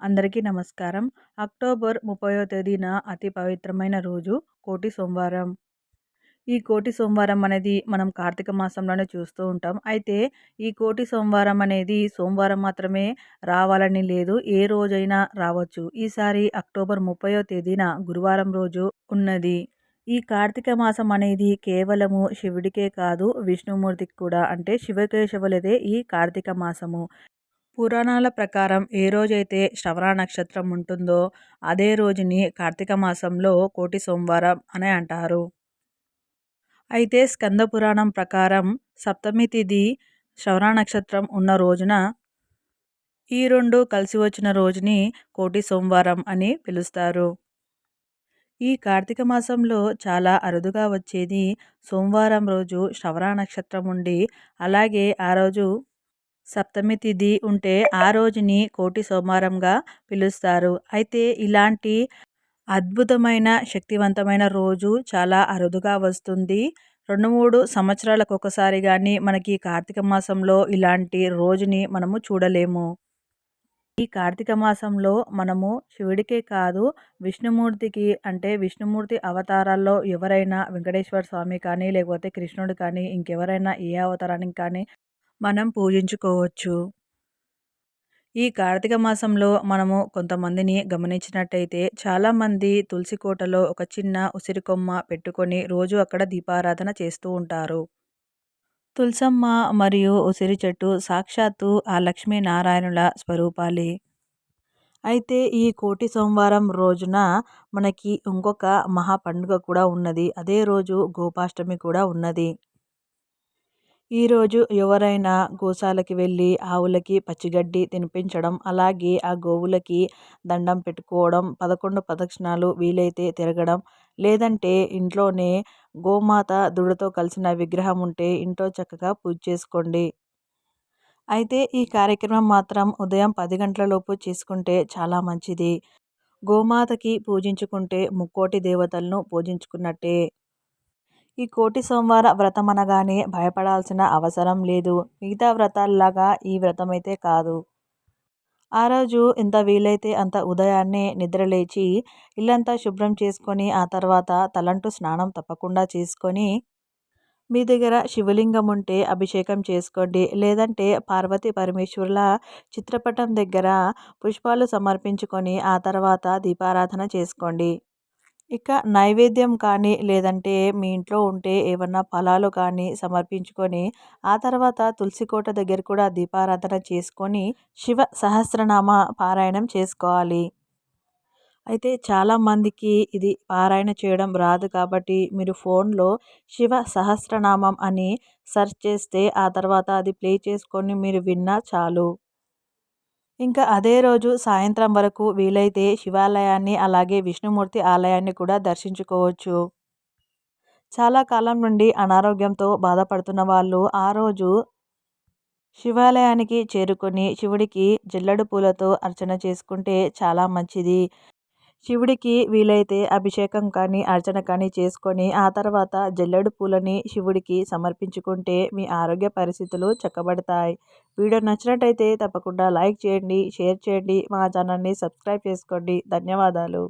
అందరికీ నమస్కారం. అక్టోబర్ ముప్పైవ తేదీన అతి పవిత్రమైన రోజు కోటి సోమవారం. ఈ కోటి సోమవారం అనేది మనం కార్తీక మాసంలోనే చూస్తూ ఉంటాం. అయితే ఈ కోటి సోమవారం అనేది సోమవారం మాత్రమే రావాలని లేదు. ఏ రోజైనా రావచ్చు. ఈసారి అక్టోబర్ ముప్పైవ తేదీన గురువారం రోజు ఉన్నది. ఈ కార్తీక మాసం అనేది కేవలము శివుడికే కాదు విష్ణుమూర్తికి కూడా. అంటే శివకేశవులదే ఈ కార్తీక మాసము. పురాణాల ప్రకారం ఏ రోజైతే శ్రవణ నక్షత్రం ఉంటుందో అదే రోజుని కార్తీక మాసంలో కోటి సోమవారం అని అంటారు. అయితే స్కంద పురాణం ప్రకారం సప్తమి తిథి శ్రవణ నక్షత్రం ఉన్న రోజున ఈ రెండు కలిసి వచ్చిన రోజుని కోటి సోమవారం అని పిలుస్తారు. ఈ కార్తీక మాసంలో చాలా అరుదుగా వచ్చేది సోమవారం రోజు శ్రవణ నక్షత్రం ఉండి అలాగే ఆ రోజు సప్తమి తిథి ఉంటే ఆ రోజుని కోటి సోమవారంగా పిలుస్తారు. అయితే ఇలాంటి అద్భుతమైన శక్తివంతమైన రోజు చాలా అరుదుగా వస్తుంది. రెండు మూడు సంవత్సరాలకు ఒకసారి కానీ మనకి కార్తీక మాసంలో ఇలాంటి రోజుని మనము చూడలేము. ఈ కార్తీక మాసంలో మనము శివుడికే కాదు విష్ణుమూర్తికి అంటే విష్ణుమూర్తి అవతారాల్లో ఎవరైనా వెంకటేశ్వర స్వామి కానీ లేకపోతే కృష్ణుడు కానీ ఇంకెవరైనా ఏ అవతారానికి కానీ మనం పూజించుకోవచ్చు. ఈ కార్తీక మాసంలో మనము కొంతమందిని గమనించినట్టయితే చాలామంది తులసి కోటలో ఒక చిన్న ఉసిరి కొమ్మ పెట్టుకొని రోజు అక్కడ దీపారాధన చేస్తూ ఉంటారు. తులసమ్మ మరియు ఉసిరి చెట్టు సాక్షాత్తు ఆ లక్ష్మీనారాయణుల స్వరూపాలే. అయితే ఈ కోటి సోమవారం రోజున మనకి ఇంకొక మహా పండుగ కూడా ఉన్నది. అదే రోజు గోపాష్టమి కూడా ఉన్నది. ఈరోజు ఎవరైనా గోశాలకి వెళ్ళి ఆవులకి పచ్చిగడ్డి తినిపించడం అలాగే ఆ గోవులకి దండం పెట్టుకోవడం పదకొండు ప్రదక్షిణాలు వీలైతే తిరగడం లేదంటే ఇంట్లోనే గోమాత దుడతో కలిసిన విగ్రహం ఉంటే ఇంట్లో చక్కగా పూజ చేసుకోండి. అయితే ఈ కార్యక్రమం మాత్రం ఉదయం పది గంటలలోపు చేసుకుంటే చాలా మంచిది. గోమాతకి పూజించుకుంటే ముక్కోటి దేవతలను పూజించుకున్నట్టే. ఈ కోటి సోమవార వ్రతం అనగానే భయపడాల్సిన అవసరం లేదు. మిగతా వ్రతాల్లాగా ఈ వ్రతం అయితే కాదు. ఆ రోజు ఎంత వీలైతే అంత ఉదయాన్నే నిద్రలేచి ఇల్లంతా శుభ్రం చేసుకొని ఆ తర్వాత తలంటు స్నానం తప్పకుండా చేసుకొని మీ దగ్గర శివలింగం ఉంటే అభిషేకం చేసుకోండి. లేదంటే పార్వతీ పరమేశ్వరుల చిత్రపటం దగ్గర పుష్పాలు సమర్పించుకొని ఆ తర్వాత దీపారాధన చేసుకోండి. ఇక నైవేద్యం కానీ లేదంటే మీ ఇంట్లో ఉంటే ఏమన్నా ఫలాలు కానీ సమర్పించుకొని ఆ తర్వాత తులసికోట దగ్గర కూడా దీపారాధన చేసుకొని శివ సహస్రనామ పారాయణం చేసుకోవాలి. అయితే చాలామందికి ఇది పారాయణ చేయడం రాదు కాబట్టి మీరు ఫోన్లో శివ సహస్రనామం అని సెర్చ్ చేస్తే ఆ తర్వాత అది ప్లే చేసుకొని మీరు విన్నా చాలు. ఇంకా అదే రోజు సాయంత్రం వరకు వీలైతే శివాలయాన్ని అలాగే విష్ణుమూర్తి ఆలయాన్ని కూడా దర్శించుకోవచ్చు. చాలా కాలం నుండి అనారోగ్యంతో బాధపడుతున్న వాళ్ళు ఆ రోజు శివాలయానికి చేరుకొని శివుడికి జల్లెడు పూలతో అర్చన చేసుకుంటే చాలా మంచిది. శివుడికి వీలైతే అభిషేకం కానీ అర్చన కానీ చేసుకొని ఆ తర్వాత జల్లెడు పూలని శివుడికి సమర్పించుకుంటే మీ ఆరోగ్య పరిస్థితులు చక్కబడతాయి. వీడియో నచ్చినట్టయితే తప్పకుండా లైక్ చేయండి షేర్ చేయండి మా ఛానల్ని సబ్స్క్రైబ్ చేసుకోండి. ధన్యవాదాలు.